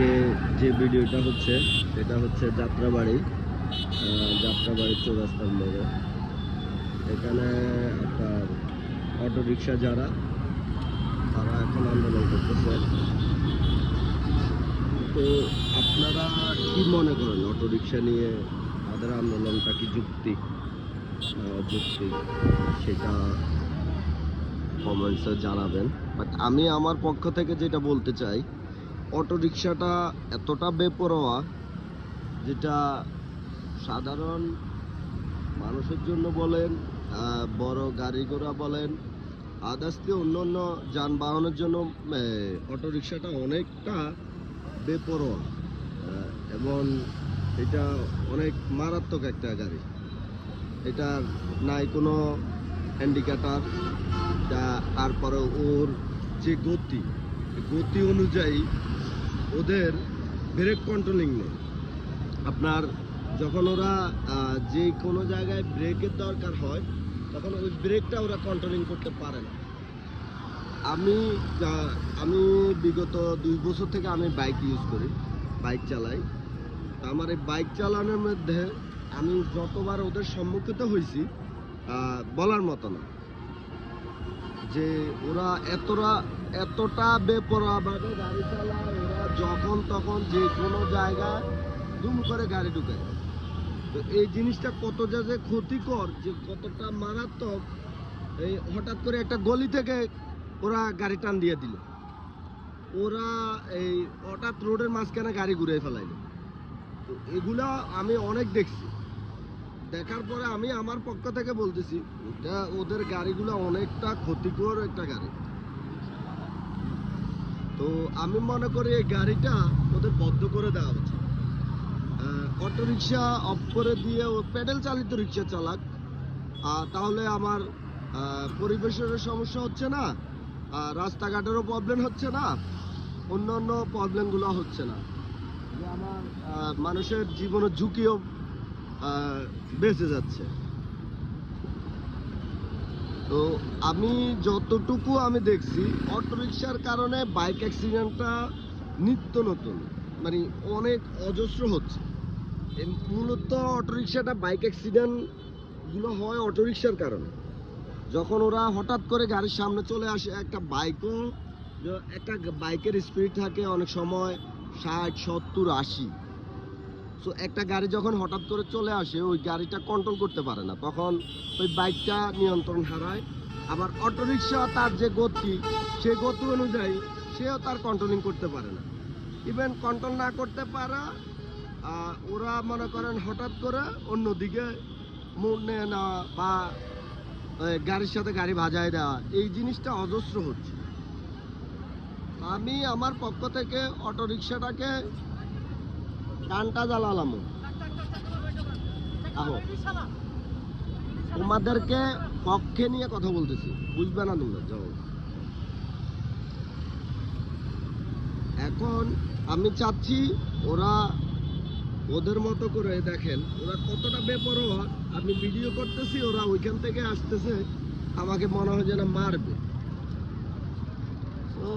আজকে যে ভিডিওটা হচ্ছে সেটা হচ্ছে যাত্রাবাড়ি আহ, যাত্রাবাড়ি চৌরাস্তার মোড়ে। এখানে আপনার অটো রিক্সা যারা তারা এখন আন্দোলন করতেছে। তো আপনারা কি মনে করেন অটো রিক্সা নিয়ে তাদের আন্দোলনটা কি যুক্তি? যুক্তি সেটা কমেন্টসে জানাবেন। বাট আমি আমার পক্ষ থেকে যেটা বলতে চাই অটো রিক্সাটা এতটা বেপরোয়া যেটা সাধারণ মানুষের জন্য বলেন বড় গাড়ি ঘোড়া বলেন আদার্সকে অন্য অন্য যানবাহনের জন্য অটো রিক্সাটা অনেকটা বেপরোয়া এবং এটা অনেক মারাত্মক একটা গাড়ি। এটা নাই কোনো হ্যান্ডিক্যাপার তারপরে ওর যে গতি গতি অনুযায়ী ওদের ব্রেক কন্ট্রোলিং নেই। আপনার যখন ওরা যে কোনো জায়গায় ব্রেকের দরকার হয়, তখন ওই ব্রেকটা ওরা কন্ট্রোলিং করতে পারে না। আমি আমি বিগত দুই বছর থেকে আমি বাইক ইউজ করি বাইক চালাই। আমার এই বাইক চালানোর মধ্যে আমি যতবার ওদের সম্মুখিত হয়েছি বলার মতো না। যে ওরা এতটা এতটা বেপরোয়াভাবে গাড়ি চালায় যখন তখন যে কোনো জায়গায় দুম করে গাড়ি ঢুকায় তো এই জিনিসটা কত যা যে ক্ষতিকর, যে কতটা মারাত্মক, এই হঠাৎ করে একটা গলি থেকে ওরা গাড়ি টান দিয়ে দিল। ওরা এই হঠাৎ রোডের মাঝখানে গাড়ি ঘুরে ফেলাইলো। তো এগুলা আমি অনেক দেখছি। দেখার পরে আমি আমার পক্ষ থেকে বলতেছি, এটা ওদের গাড়িগুলো অনেকটা ক্ষতিকর একটা গাড়ি। তো আমি মনে করি এই গাড়িটা ওদের বদ্ধ করে দেওয়া উচিত। অটো রিক্সা অফ করে দিয়ে ও প্যাডেল চালিত রিক্সা চালাক। তাহলে আমার পরিবেশের সমস্যা হচ্ছে না রাস্তাঘাটেরও প্রবলেম হচ্ছে না অন্য অন্য প্রবলেমগুলো হচ্ছে না। আমার মানুষের জীবনের ঝুঁকিও বেঁচে যাচ্ছে। তো আমি যতটুকু আমি দেখছি, অটোরিকশার কারণে বাইক অ্যাক্সিডেন্টটা নিত্য নতুন। মানে অনেক অজস্র হচ্ছে। মূলত অটোরিকশাটা বাইক অ্যাক্সিডেন্টগুলো হয় অটোরিকশার কারণে। যখন ওরা হঠাৎ করে গাড়ির সামনে চলে আসে, একটা বাইকও, একটা বাইকের স্পিড থাকে অনেক সময় ষাট, সত্তর, আশি। সো একটা গাড়ি যখন হঠাৎ করে চলে আসে, ওই গাড়িটা কন্ট্রোল করতে পারে না। তখন ওই বাইকটা নিয়ন্ত্রণ হারায়। আবার অটোরিকশা তার যে গতি, সেই গতি অনুযায়ী সেও তার কন্ট্রোলিং করতে পারে না। ইভেন কন্ট্রোল না করতে পারা ওরা মনে করেন হঠাৎ করে অন্যদিকে মোড় নিয়ে নেওয়া বা গাড়ির সাথে গাড়ি ভাজায় দেওয়া, এই জিনিসটা অজস্র হচ্ছে। আমি আমার পক্ষ থেকে অটোরিকশাটাকে কানটা জ্বালালাম। তোমাদেরকে পক্ষে নিয়ে কথা বলতেছি। বুঝবে না তোমরা? যাও। এখন আমি চাচ্ছি ওরা ওদের মতো করে দেখেন, ওরা কতটা বেপরোয়া। আমি ভিডিও করতেছি, ওরা ওইখান থেকে আসতেছে। আমাকে মনে হয় যেন মারবে। তো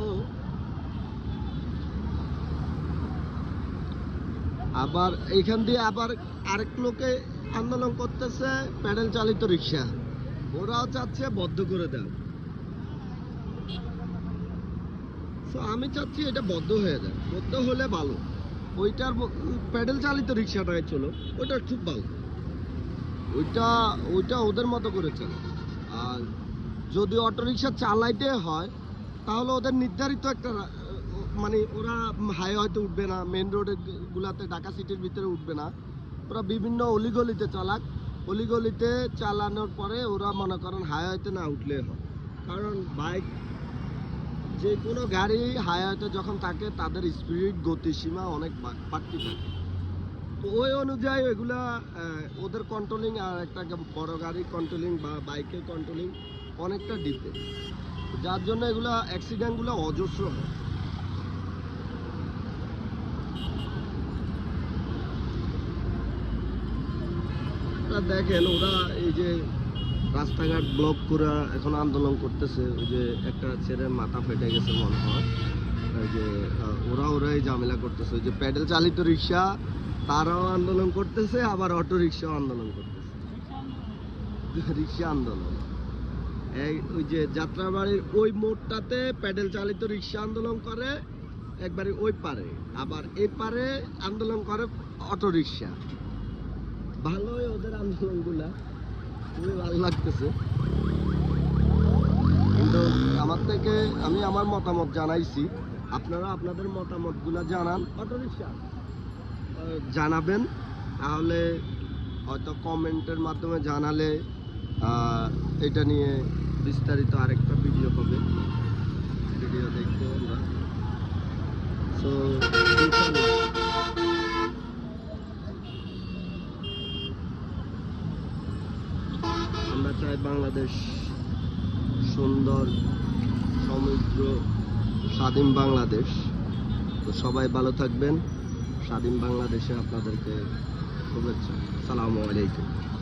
আবার এইখান দিয়ে আবার আরেক লোকে আন্দোলন করতেছে প্যাডেল চালিত রিক্সা। ওরাও চাচ্ছে বদ্ধ করে দেয় তো আমি চাচ্ছি এটা বদ্ধ হয়ে যায় বদ্ধ হলে ভালো। ওইটার প্যাডেল চালিত রিক্সাটাই চলো। ওইটা খুব ভালো। ওইটা ওইটা ওদের মতো করে চলে। আর যদি অটো রিক্সা চালাইতে হয়, তাহলে ওদের নির্ধারিত একটা মানে ওরা হাইওয়েতে উঠবে না মেন রোডে গুলাতে, ঢাকা সিটির ভিতরে উঠবে না। ওরা বিভিন্ন অলিগলিতে চালাক। অলিগলিতে চালানোর পরে ওরা মনে করেন হাই হাইওয়েতে না উঠলে হয়। কারণ বাইক, যে কোনো গাড়ি হাই হাইওয়েতে যখন থাকে, তাদের স্পিড গতিসীমা অনেক বাড়তি থাকে। তো ওই অনুযায়ী এগুলা ওদের কন্ট্রোলিং আর একটা বড় গাড়ির কন্ট্রোলিং বা বাইকের কন্ট্রোলিং অনেকটা ডিপে যার জন্য এগুলা অ্যাক্সিডেন্টগুলো অজস্র হয়। দেখেন, ওরা এই যে রাস্তাঘাট ব্লক করে এখন আন্দোলন করতেছে, ওই যে একটা মাথা ফেটে গেছে মনে হয়। যে ওরা ওরাই ঝামেলা করতেছে, ওই যে প্যাডেল চালিত রিক্সা, তারাও আন্দোলন করতেছে, আবার অটো রিক্সাও আন্দোলন করতেছে। রিক্সা আন্দোলন। এই, ওই যে যাত্রাবাড়ির ওই মোড়টাতে প্যাডেল চালিত রিক্সা আন্দোলন করে, একবারে ওই পারে। আবার এই পারে আন্দোলন করে অটো রিক্সা। ভালোই ওদের খুবই ভালো লাগতেছে। কিন্তু আমার থেকে আমি আমার মতামত জানাইছি। আপনারা আপনাদের মতামতগুলা জানান। অটো রিক্সা জানাবেন। তাহলে হয়তো কমেন্টের মাধ্যমে জানালে এটা নিয়ে বিস্তারিত আরেকটা ভিডিও হবে। ভিডিও দেখতে আমরা। সো আমরা বাংলাদেশ সুন্দর সমুদ্র স্বাধীন বাংলাদেশ। তো সবাই ভালো থাকবেন। স্বাধীন বাংলাদেশে আপনাদেরকে শুভেচ্ছা। সালামু আলাইকুম।